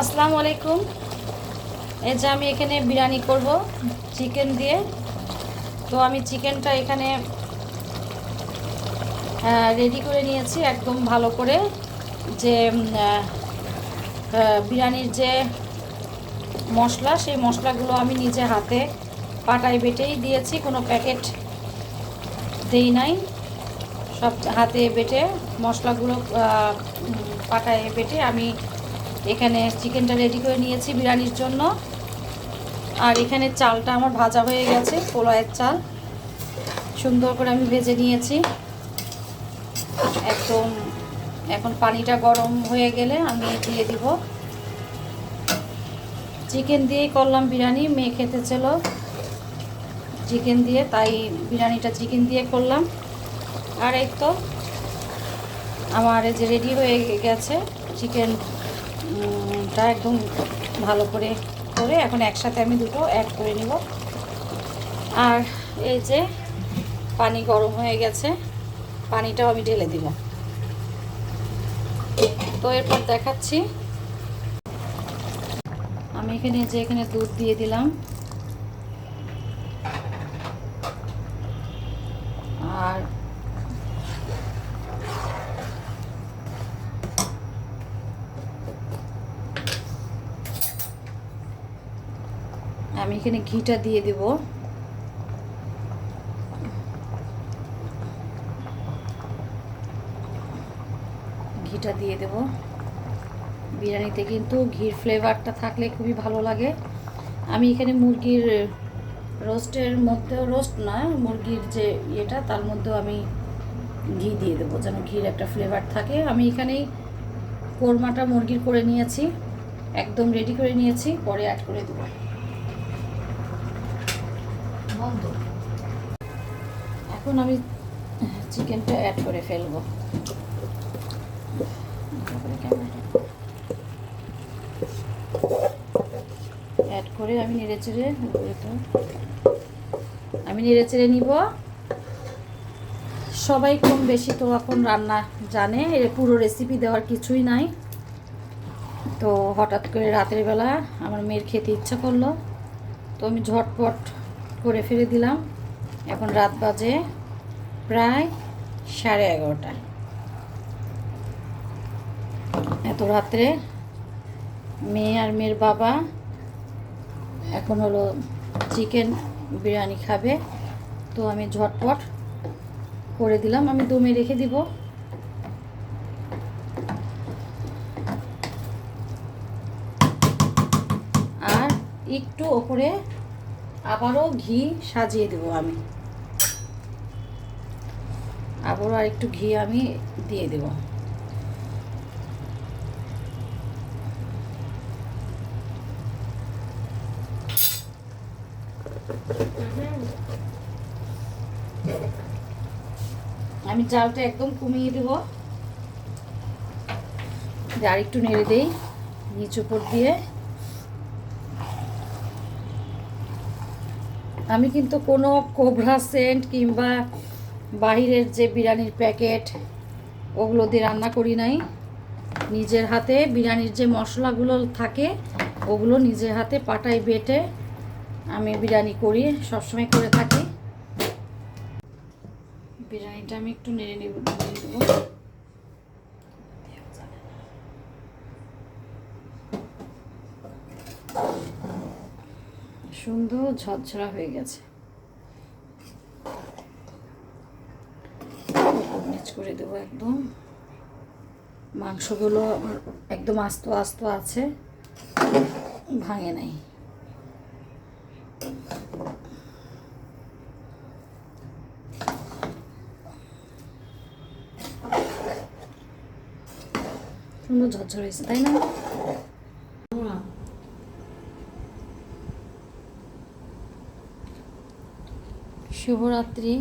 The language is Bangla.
আসসালামু আলাইকুম। এই যে আমি এখানে বিরিয়ানি করব, চিকেন দিয়ে। তো আমি চিকেনটা এখানে রেডি করে নিয়েছি একদম ভালো করে। যে বিরিয়ানির যে মশলা, সেই মশলাগুলো আমি নিজে হাতে পাটায় বেটেই দিয়েছি। কোনো প্যাকেট দেই নাই। সব হাতে বেটে মশলাগুলো পাটায় বেটে আমি এখানে চিকেনটা রেডি করে নিয়েছি বিরিয়ানির জন্য। আর এখানে চালটা আমার ভাজা হয়ে গেছে পোলায়ের চাল। সুন্দর করে আমি ভেজে নিয়েছি। একদম, এখন পানিটা গরম হয়ে গেলে আমি দিয়ে দিব। চিকেন দিয়েই করলাম বিরিয়ানি, মেয়ে খেতে ছিল। চিকেন দিয়ে, তাই বিরিয়ানিটা চিকেন দিয়ে করলাম। আর এই তো, আমার যে রেডি হয়ে গেছে চিকেন টা একদম ভালো করে করে এখন একসাথে আমি দুটো অ্যাড করে নিব। আর এই যে পানি গরম হয়ে গেছে, পানিটাও আমি ঢেলে দিব। তো এরপর দেখাচ্ছি। আমি এখানে যে এখানে দুধ দিয়ে দিলাম। আর আমি এখানে ঘিটা দিয়ে দেব। ঘিটা দিয়ে দেব। বিরিয়ানিতে কিন্তু ঘির ফ্লেভারটা থাকলে খুবই ভালো লাগে। আমি এখানে মুরগির রোস্টের মধ্যেও রোস্ট না, মুরগির যে ইয়েটা, তার মধ্যেও আমি ঘি দিয়ে দেবো যেন ঘির একটা ফ্লেভার থাকে। আমি এখানেই কোরমাটা মুরগির করে নিয়েছি, একদম রেডি করে নিয়েছি, পরে অ্যাড করে দেবো। এখন আমি চিকেনটা অ্যাড করে ফেলব। অ্যাড করে আমি নেড়ে চেড়ে আমি নেড়ে চেড়ে নিব। সবাই কম বেশি তো এখন রান্না জানে এর পুরো রেসিপি দেওয়ার কিছুই নাই। তো হঠাৎ করে রাতের বেলা আমার মেয়ের খেতে ইচ্ছা করল। তো আমি ঝটপট করে ফেলে দিলাম। এখন রাত বাজে প্রায় সাড়ে এগারোটা। এত রাত্রে মেয়ে আর মেয়ের বাবা এখন হলো চিকেন বিরিয়ানি খাবে। তো আমি ঝটপট করে দিলাম। আমি দমে রেখে দিব। আর একটু ওপরে আবারও ঘি সাজিয়ে দেবো আমি। আবারও আর একটু ঘি আমি দিয়ে দেব। আমি চালটা একদম কমিয়ে দেব। আর একটু নেড়ে দেই নিচ উপর দিয়ে। আমি কিন্তু কোনো কোবরা সেন্ট কিংবা বাহিরের যে বিরিয়ানির প্যাকেট, ওগুলো দিয়ে রান্না করি নাই। নিজের হাতে বিরিয়ানির যে মশলাগুলো থাকে, ওগুলো নিজের হাতে পাটায় বেটে আমি বিরিয়ানি করি, সবসময় করে থাকি। বিরিয়ানিটা আমি একটু নেড়ে নেব সুন্দর ঝরঝরা হয়ে গেছে। মিক্স করে দেবো একদম। মাংসগুলো একদম আস্ত আস্ত আছে, ভাঙে নাই। সুন্দর ঝরঝর হয়েছে, তাই না? শুভরাত্রি।